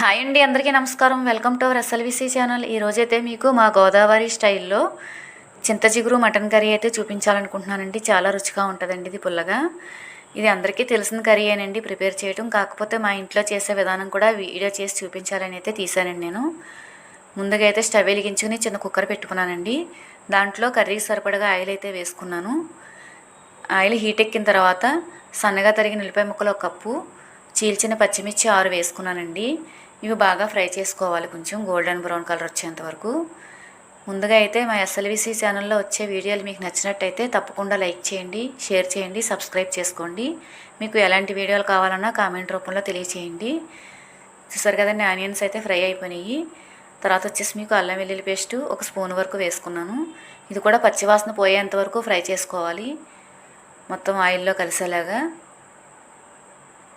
Hi అండి అందరికీ నమస్కారం. Welcome to our SLVC channel. ఈరోజైతే మీకు మా గోదావరి స్టైల్లో చింతజిగురు మటన్ కర్రీ అయితే చూపించాలనుకుంటున్నానండి. చాలా రుచిగా ఉంటుందండి ఇది పుల్లగా. ఇది అందరికీ తెలిసిన కర్రీ అనండి ప్రిపేర్ చేయడం కాకపోతే మా ఇంట్లో చేసే విధానం కూడా వీడియో చేసి చూపించాలని అయితే తీసానండి నేను. ముందుగా అయితే స్టవ్ వెలిగించుకుని చిన్న కుక్కర్ పెట్టుకున్నానండి. దాంట్లో కర్రీకి సరిపడగా ఆయిల్ అయితే వేసుకున్నాను. ఆయిల్ హీట్ ఎక్కిన తర్వాత సన్నగా తరిగిన ఉల్లిపాయ ముక్కలు ఒక కప్పు చీల్చిన పచ్చిమిర్చి ఆరు వేసుకున్నానండి. ఇవి బాగా ఫ్రై చేసుకోవాలి కొంచెం. గోల్డెన్ బ్రౌన్ కలర్ వచ్చేంత వరకు. ముందుగా అయితే మా ఎస్ఎల్విసి ఛానల్లో వచ్చే వీడియోలు మీకు నచ్చినట్టయితే తప్పకుండా లైక్ చేయండి షేర్ చేయండి సబ్స్క్రైబ్ చేసుకోండి. మీకు ఎలాంటి వీడియోలు కావాలన్నా కామెంట్ రూపంలో తెలియచేయండి. చూసారు కదండి ఆనియన్స్ అయితే ఫ్రై అయిపోయినాయి. తర్వాత వచ్చేసి మీకు అల్లం వెల్లుల్లి పేస్ట్ ఒక స్పూన్ వరకు వేసుకున్నాను. ఇది కూడా పచ్చివాసన పోయేంత వరకు ఫ్రై చేసుకోవాలి. మొత్తం ఆయిల్లో కలిసేలాగా.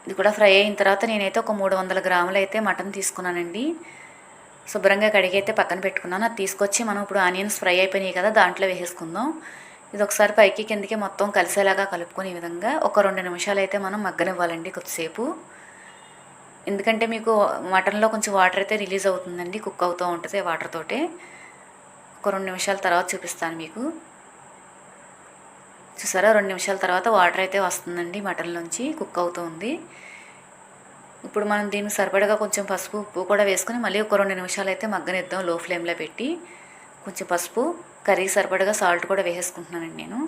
ఇది కూడా ఫ్రై అయిన తర్వాత నేనైతే ఒక మూడు వందల గ్రాములు అయితే మటన్ తీసుకున్నానండి. శుభ్రంగా కడిగి అయితే పక్కన పెట్టుకున్నాను. అది తీసుకొచ్చి మనం ఇప్పుడు ఆనియన్స్ ఫ్రై అయిపోయినాయి కదా దాంట్లో వేసేసుకుందాం. ఇది ఒకసారి పైకి కిందకి మొత్తం కలిసేలాగా కలుపుకొని ఈ విధంగా ఒక రెండు నిమిషాలు అయితే మనం మగ్గనివ్వాలండి కొద్దిసేపు. ఎందుకంటే మీకు మటన్లో కొంచెం వాటర్ అయితే రిలీజ్ అవుతుందండి కుక్ అవుతూ ఉంటుంది వాటర్ తోటే. ఒక రెండు నిమిషాల తర్వాత చూపిస్తాను మీకు. చూసారా? రెండు నిమిషాల తర్వాత వాటర్ అయితే వస్తుందండి మటన్లోంచి కుక్ అవుతుంది. ఇప్పుడు మనం దీనికి సరిపడగా కొంచెం పసుపు ఉప్పు కూడా వేసుకొని మళ్ళీ ఒక రెండు నిమిషాలు అయితే మగ్గనిద్దాం లో ఫ్లేమ్లో పెట్టి. కొంచెం పసుపు కర్రీ సరిపడగా సాల్ట్ కూడా వేసేసుకుంటున్నానండి నేను.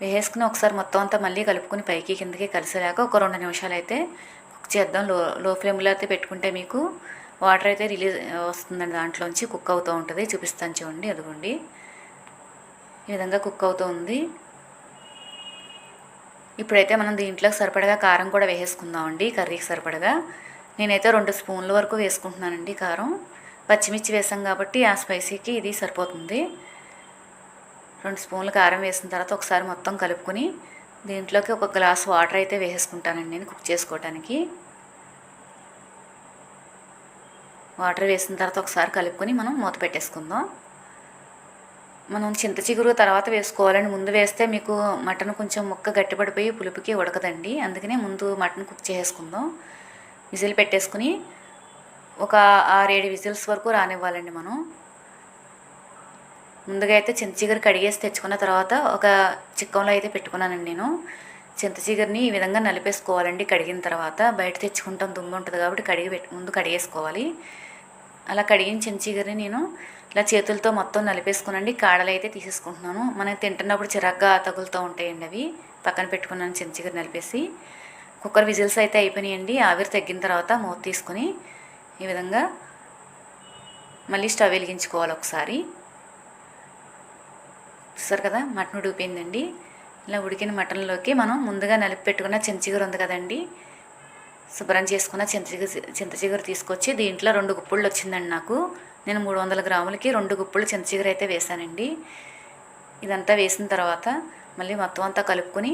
వేసేసుకుని ఒకసారి మొత్తం అంతా మళ్ళీ కలుపుకొని పైకి కిందకి కలిసేలాగా ఒక రెండు నిమిషాలు అయితే కుక్ చేద్దాం. లో లో ఫ్లేమ్లో అయితే పెట్టుకుంటే మీకు వాటర్ అయితే రిలీజ్ వస్తుందండి దాంట్లోంచి కుక్ అవుతూ ఉంటుంది. చూపిస్తాను చూడండి అదిగోండి. ఈ విధంగా కుక్ అవుతూ ఉంది. ఇప్పుడైతే మనం దీంట్లోకి సరిపడగా కారం కూడా వేసేసుకుందామండి కర్రీకి సరిపడగా. నేనైతే రెండు స్పూన్ల వరకు వేసుకుంటున్నానండి కారం. పచ్చిమిర్చి వేసాం కాబట్టి ఆ స్పైసీకి ఇది సరిపోతుంది. రెండు స్పూన్లు కారం వేసిన తర్వాత ఒకసారి మొత్తం కలుపుకొని దీంట్లోకి ఒక గ్లాస్ వాటర్ అయితే వేసేసుకుంటానండి నేను కుక్ చేసుకోవటానికి. వాటర్ వేసిన తర్వాత ఒకసారి కలుపుకొని మనం మూత పెట్టేసుకుందాం. మనం చింత చిగురు తర్వాత వేసుకోవాలని ముందు వేస్తే మీకు మటన్ కొంచెం ముక్క గట్టిపడిపోయి పులుపుకి ఉడకదండి. అందుకనే ముందు మటన్ కుక్ చేసుకుందాం. విజిల్ పెట్టేసుకుని ఒక ఆరేడు విజిల్స్ వరకు రానివ్వాలండి మనం. ముందుగా అయితే చింత చిగురు కడిగేసి తెచ్చుకున్న తర్వాత ఒక చిక్కంలో అయితే పెట్టుకున్నానండి నేను. చింత చిగురిని ఈ విధంగా నలిపేసుకోవాలండి కడిగిన తర్వాత. బయట తెచ్చుకుంటాం దుమ్ము ఉంటుంది కాబట్టి కడిగి పెట్టి ముందు కడిగేసుకోవాలి. అలా కడిగిన చింత చిగురిని నేను ఇలా చేతులతో మొత్తం నలిపేసుకునండి. కాడలు అయితే తీసేసుకుంటున్నాను. మనం తింటున్నప్పుడు చిరాగ్గా తగులుతూ ఉంటాయండి అవి. పక్కన పెట్టుకున్నాను చిన్న చిగురు నలిపేసి. కుక్కర్ విజిల్స్ అయితే అయిపోయినాయండి. ఆవిరి తగ్గిన తర్వాత మూత తీసుకుని ఈ విధంగా మళ్ళీ స్టవ్ వెలిగించుకోవాలి ఒకసారి. చూసారు కదా? మటన్ ఉడికిపోయిందండి. ఇలా ఉడికిన మటన్లోకి మనం ముందుగా నలిపి పెట్టుకున్న చింతచిగురు ఉంది కదండి. శుభ్రం చేసుకున్న చింతచిగురు చింతచిగురు తీసుకొచ్చి దీంట్లో రెండు గుప్పుళ్ళు వచ్చిందండి నాకు. నేను మూడు వందల గ్రాములకి రెండు గుప్పులు చింతచిగురు అయితే వేసానండి ఇదంతా వేసిన తర్వాత మళ్ళీ మొత్తం అంతా కలుపుకొని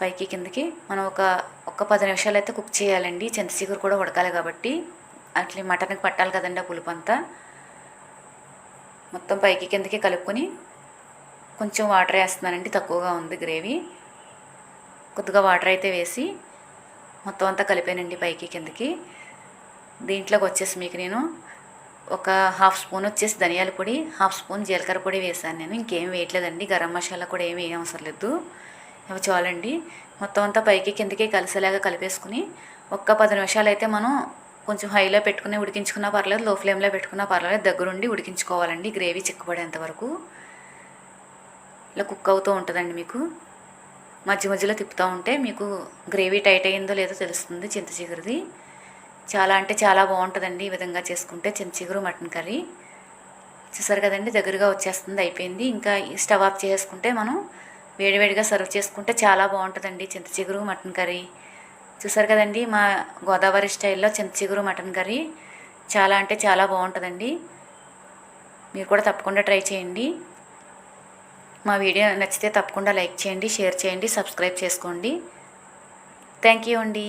పైకి కిందకి మనం ఒక ఒక పది నిమిషాలు అయితే కుక్ చేయాలండి. చింతచిగురు కూడా ఉడకాలి కాబట్టి. అట్లా మటన్కి పట్టాలి కదండి ఆ పులుపు అంతా. మొత్తం పైకి కిందకి కలుపుకొని కొంచెం వాటర్ వేస్తున్నానండి. తక్కువగా ఉంది గ్రేవీ. కొద్దిగా వాటర్ అయితే వేసి మొత్తం అంతా కలిపానండి పైకి కిందకి. దీంట్లోకి వచ్చేసి మీకు నేను ఒక హాఫ్ స్పూన్ వచ్చేసి ధనియాల పొడి హాఫ్ స్పూన్ జీలకర్ర పొడి వేసాను నేను. ఇంకేం వేయట్లేదండి. గరం మసాలా కూడా ఏమి అవసరం లేదు. ఇవి చాలండి. మొత్తం అంతా పైకి కిందకి కలిసేలాగా కలిపేసుకుని ఒక్క పది నిమిషాలు అయితే మనం కొంచెం హైలో పెట్టుకుని ఉడికించుకున్నా పర్లేదు లో ఫ్లేమ్లో పెట్టుకున్నా పర్లేదు దగ్గరుండి ఉడికించుకోవాలండి గ్రేవీ చిక్కబడేంత వరకు. ఇలా కుక్ అవుతూ ఉంటుందండి మీకు. మధ్య మధ్యలో తిప్పుతూ ఉంటే మీకు గ్రేవీ టైట్ అయ్యిందో లేదో తెలుస్తుంది చింత చిగురిది. చాలా అంటే చాలా బాగుంటుందండి ఈ విధంగా చేసుకుంటే చింత చిగురు మటన్ కర్రీ. చూసారు కదండి దగ్గరగా వచ్చేస్తుంది అయిపోయింది. ఇంకా స్టవ్ ఆఫ్ చేసుకుంటే మనం వేడివేడిగా సర్వ్ చేసుకుంటే చాలా బాగుంటుందండి చింతచిగురు మటన్ కర్రీ. చూసారు కదండి మా గోదావరి స్టైల్లో చింతచిగురు మటన్ కర్రీ చాలా అంటే చాలా బాగుంటుందండి. మీరు కూడా తప్పకుండా ట్రై చేయండి. మా వీడియో నచ్చితే తప్పకుండా లైక్ చేయండి షేర్ చేయండి సబ్స్క్రైబ్ చేసుకోండి. థ్యాంక్ యూ అండి.